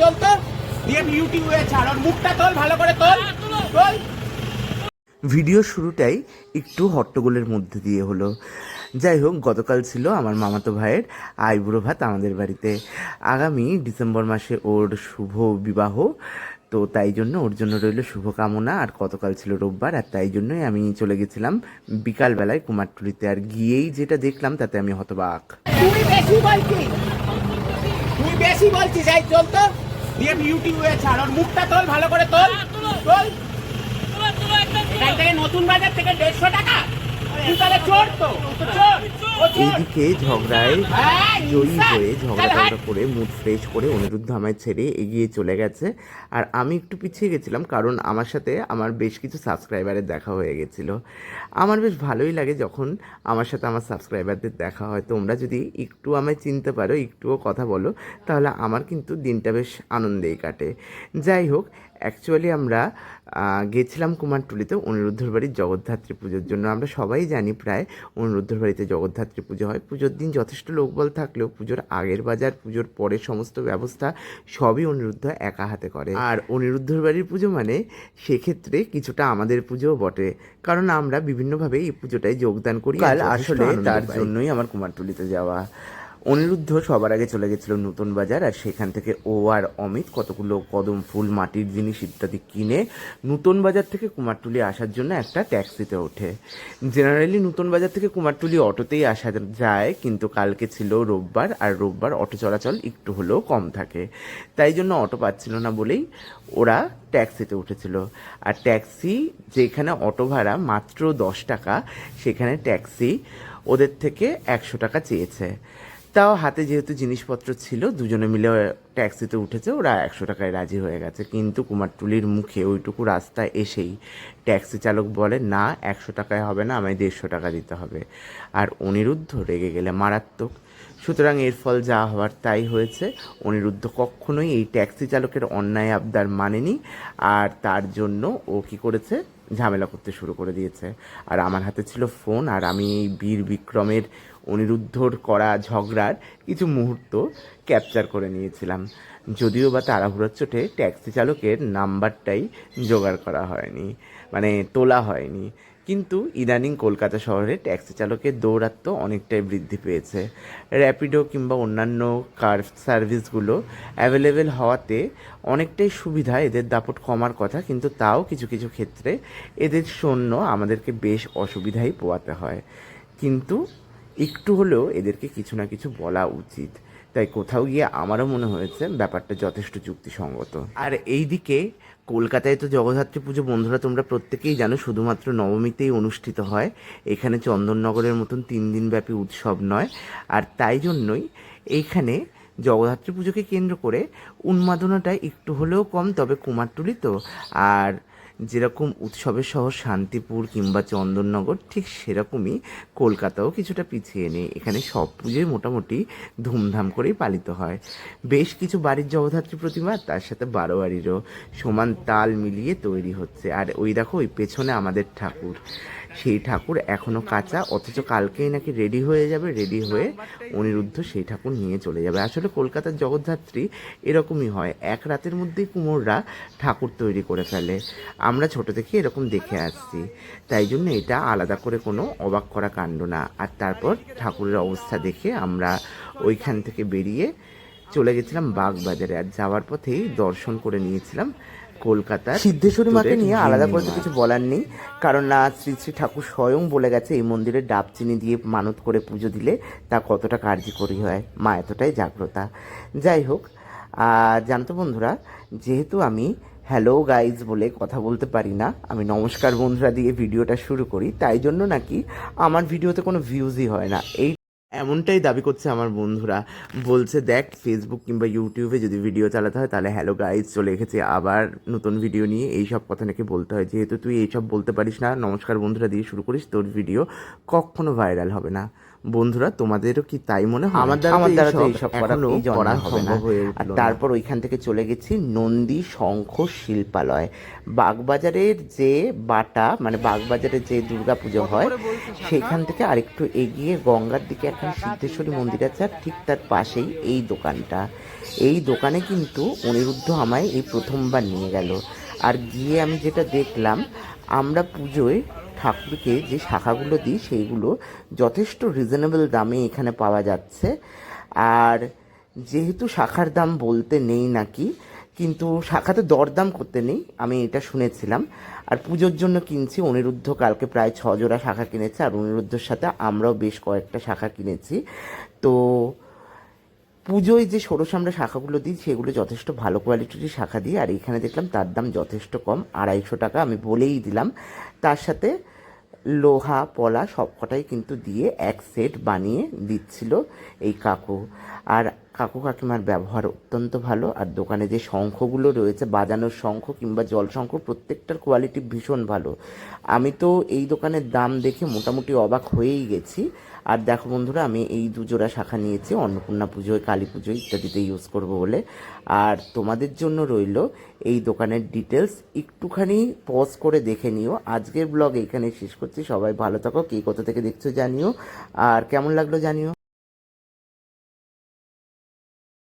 তোল তো। দিয়ে ইউটিউবে ছাড় ওর মুখটা তোল ভালো করে তোল। তোল। ভিডিও শুরুটাই একটু হট্টগোলের মধ্যে দিয়ে হলো। যাই হোক গতকাল ছিল আমার মামাতো ভাইয়ের আইবুড়ো ভাত আমাদের বাড়িতে। আগামী ডিসেম্বর মাসে ওর শুভ বিবাহ তো তাই জন্য ওর জন্য রইল শুভকামনা আর গতকাল ছিল রোববার আর তাই জন্যই আমি চলে গেছিলাম বিকালবেলায় কুমারটুলিতে। আর গিয়েই যেটা দেখলাম তাতে আমি হতবাক। তুই বেশি বলছিস। তুই বেশি বলছিস চল তো। দিয়ে ইউটিউবে ছাড়। ওর মুখটা তোল ভালো করে তোল। তোল। এখান থেকে নতুন বাজার থেকে দেড়শো টাকা। তুই তাহলে চোর তো। ও চোর। এইদিকে ঝগড়ায় জয়ী হ্যাঁ, ঝগড়া। টগড়া করে মুড ফ্রেশ করে অনিরুদ্ধ আমায় ছেড়ে এগিয়ে চলে গেছে। আর আমি একটু পিছিয়ে গেছিলাম কারণ আমার সাথে আমার বেশ কিছু সাবস্ক্রাইবারের দেখা হয়ে গেছিল। আমার বেশ ভালোই লাগে যখন আমার সাথে আমার সাবস্ক্রাইবারদের দেখা হয়। তোমরা যদি একটু আমায় চিনতে পারো একটুও কথা বলো তাহলে আমার কিন্তু দিনটা বেশ আনন্দেই কাটে। যাই হোক অ্যাকচুয়ালি আমরা গেছিলাম কুমারটুলিতে অনিরুদ্ধর বাড়ির জগদ্ধাত্রী পুজোর জন্য। আমরা সবাই জানি প্রায় অনিরুদ্ধর বাড়িতে জগদ্ধাত্রী পুজো হয়। পুজোর দিন যথেষ্ট লোকবল থাকলেও পুজোর আগের বাজার পুজোর পরে সমস্ত ব্যবস্থা সবই অনিরুদ্ধ একা হাতে করে। আর অনিরুদ্ধর বাড়ির পুজো মানে সেক্ষেত্রে কিছুটা আমাদের পুজোও বটে। কারণ আমরা বিভিন্নভাবে এই পুজোটায় যোগদান করি কাল আসলে তার জন্যই আমার কুমারটুলিতে যাওয়া। অনিরুদ্ধ সবার আগে চলে গেছিল নতুন বাজার, আর সেখান থেকে ও আর অমিত কতগুলো কদম ফুল, মাটির জিনিস ইত্যাদি কিনে নতুন বাজার থেকে কুমারটুলি আসার জন্য একটা ট্যাক্সিতে ওঠে। জেনারেলি নতুন বাজার থেকে কুমারটুলি অটোতেই আসা যায়, কিন্তু কালকে ছিল রোববার, আর রোববার অটো চলাচল একটু হলেও কম থাকে। তাই জন্য অটো পাচ্ছিল না বলেই ওরা ট্যাক্সিতে উঠেছিল। আর ট্যাক্সি যেখানে অটো ভাড়া মাত্র দশ টাকা, সেখানে ট্যাক্সি ওদের থেকে একশো টাকা চেয়েছে। তাও হাতে যেহেতু জিনিসপত্র ছিল দুজনে মিলে ট্যাক্সিতে উঠেছে, ওরা একশো টাকায় রাজি হয়ে গেছে। কিন্তু কুমারটুলির মুখে ওইটুকু রাস্তায় এসেই ট্যাক্সি চালক বলে, না, একশো টাকায় হবে না, আমায় দেড়শো টাকা দিতে হবে। আর অনিরুদ্ধ রেগে গেলে মারাত্মক। সুতরাং এর ফল যা হওয়ার তাই হয়েছে। অনিরুদ্ধ কখনোই এই ট্যাক্সি চালকের অন্যায় আবদার মানেনি আর তার জন্য ও কি করেছে? ঝামেলা করতে শুরু করে দিয়েছে। আর আমার হাতে ছিল ফোন আর আমি এই বীর বিক্রমের অনিরুদ্ধর করা ঝগড়ার কিছু মুহূর্ত ক্যাপচার করে নিয়েছিলাম। যদিও বা তাড়াহুড়োর চোটে ট্যাক্সি চালকের নাম্বারটাই জোগাড় করা হয়নি মানে তোলা হয়নি। কিন্তু ইদানিং কলকাতা শহরে ট্যাক্সি চালকের দৌরাত্ম অনেকটাই বৃদ্ধি পেয়েছে। র্যাপিডো কিংবা অন্যান্য কার সার্ভিসগুলো অ্যাভেলেবেল হওয়াতে অনেকটাই সুবিধা এদের দাপট কমার কথা, কিন্তু তাও কিছু কিছু ক্ষেত্রে এদের সৈন্য আমাদেরকে বেশ অসুবিধাই পোয়াতে হয়। কিন্তু একটু হলেও এদেরকে কিছু না কিছু বলা উচিত। তাই কোথাও গিয়ে আমারও মনে হয়েছে ব্যাপারটা যথেষ্ট যুক্তিসঙ্গত। আর এইদিকে কলকাতায় তো জগদ্ধাত্রী পুজো বন্ধুরা তোমরা প্রত্যেকেই জানো, শুধুমাত্র নবমীতেই অনুষ্ঠিত হয়। এখানে চন্দননগরের মতন তিন দিনব্যাপী উৎসব নয়। আর তাই জন্যই এইখানে জগদ্ধাত্রী পুজোকে কেন্দ্র করে উন্মাদনাটা একটু হলেও কম, তবে কুমারটুলি তো। আর যেরকম উৎসবের শহর শান্তিপুর কিংবা চন্দননগর, ঠিক সেরকমই কলকাতাও কিছুটা পিছিয়ে নেই। এখানে সব পুজোই মোটামুটি ধুমধাম করেই পালিত হয়। বেশ কিছু বাড়ির জগদ্ধাত্রী প্রতিমা, তার সাথে বারোয়ারিরও সমান তাল মিলিয়ে তৈরি হচ্ছে। আর ওই দেখো, ওই পেছনে আমাদের ঠাকুর। সেই ঠাকুর এখনও কাঁচা, অথচ কালকেই নাকি রেডি হয়ে যাবে রেডি হয়ে অনিরুদ্ধ সেই ঠাকুর নিয়ে চলে যাবে। আসলে কলকাতার জগদ্ধাত্রী এরকমই হয়, এক রাতের মধ্যেই কুমোররা ঠাকুর তৈরি করে ফেলে। আমরা ছোট থেকে এরকম দেখে আসছি। তাই জন্য এটা আলাদা করে কোনো অবাক করা কাণ্ড না। আর তারপর ঠাকুরের অবস্থা দেখে আমরা ওইখান থেকে বেরিয়ে চলে গেছিলাম বাগবাজারে। আর যাওয়ার পথেই দর্শন করে নিয়েছিলাম কলকাতার সিদ্ধেশ্বরী মাকে নিয়ে আলাদা করে তো কিছু বলার নেই কারণ না শ্রী শ্রী ঠাকুর স্বয়ং বলে গেছে এই মন্দিরে ডাব চিনি দিয়ে মানত করে পুজো দিলে তা কতটা কার্যকরী হয়। মা এতটাই জাগ্রতা। যাই হোক আর জানতো বন্ধুরা যেহেতু আমি হ্যালো গাইজ বলে কথা বলতে পারি না আমি নমস্কার বন্ধুরা দিয়ে ভিডিওটা শুরু করি তাই জন্য নাকি আমার ভিডিওতে কোনো ভিউজই হয় না। এই এমনটাই দাবি করছে আমার বন্ধুরা। বলছে, দেখ ফেসবুক কিংবা ইউটিউবে যদি ভিডিও চালাতে হয়, তাহলে হ্যালো গাইজ চলে এসেছে। আবার নতুন ভিডিও নিয়ে এই সব কথা নাকি বলতে হয়। যেহেতু তুই এইসব বলতে পারিস না, নমস্কার বন্ধুরা দিয়ে শুরু করিস, তোর ভিডিও কখনো ভাইরাল হবে না। বন্ধুরা তোমাদেরও কি তাই মনে হয়? আমার দ্বারা আমার দ্বারা তো এইসব করা হবে না। হয়ে আর তারপর ওইখান থেকে চলে গেছি নন্দী শঙ্খ শিল্পালয়। বাগবাজারের যে বাটা মানে বাগবাজারে যে দুর্গা পুজো হয় সেখান থেকে আরেকটু এগিয়ে গঙ্গার দিকে এখন সিদ্ধেশ্বরী মন্দির আছে আর ঠিক তার পাশেই এই দোকানটা। এই দোকানে কিন্তু অনিরুদ্ধ আমায় এই প্রথমবার নিয়ে গেল। আর গিয়ে আমি যেটা দেখলাম আমরা পুজোয় ঠাকুরকে যে শাখাগুলো দিই, সেইগুলো যথেষ্ট রিজনেবল দামে এখানে পাওয়া যাচ্ছে। আর যেহেতু শাখার দাম বলতে নেই নাকি, কিন্তু শাখাতে দরদাম করতে নেই, আমি এটা শুনেছিলাম। আর পুজোর জন্য কিনছি অনিরুদ্ধ, কালকে প্রায় ছ জোড়া শাখা কিনেছে। আর অনিরুদ্ধর সাথে আমরাও বেশ কয়েকটা শাখা কিনেছি। তো পুজোয় যে ষোড়শ আমরা শাখাগুলো দিই, সেগুলো যথেষ্ট ভালো কোয়ালিটির শাখা দিই। আর এখানে দেখলাম তার দাম যথেষ্ট কম, আড়াইশো টাকা আমি বলেই দিলাম। তার সাথে লোহা, পলা সবকটাই কিন্তু দিয়ে এক সেট বানিয়ে দিচ্ছিল এই কাকু। আর কাকু কাকিমার ব্যবহার অত্যন্ত ভালো। আর দোকানে যে শঙ্খগুলো রয়েছে, বাজানোর শঙ্খ কিংবা জল শঙ্খ, প্রত্যেকটার কোয়ালিটি ভীষণ ভালো। আমি তো এই দোকানের দাম দেখে মোটামুটি অবাক হয়েই গেছি। আর দেখো বন্ধুরা, আমি এই দুজোড়া শাখা নিয়েছি। অন্নপূর্ণা পুজোয়, কালী পুজো ইত্যাদিতে ইউজ করব বলে। আর তোমাদের জন্য রইল এই দোকানের ডিটেলস একটুখানি পজ করে দেখে নিও। আজকের ব্লগ এখানে শেষ করছি। সবাই ভালো থাকো। কে কোথা থেকে দেখছ জানিও। আর কেমন লাগল জানিও?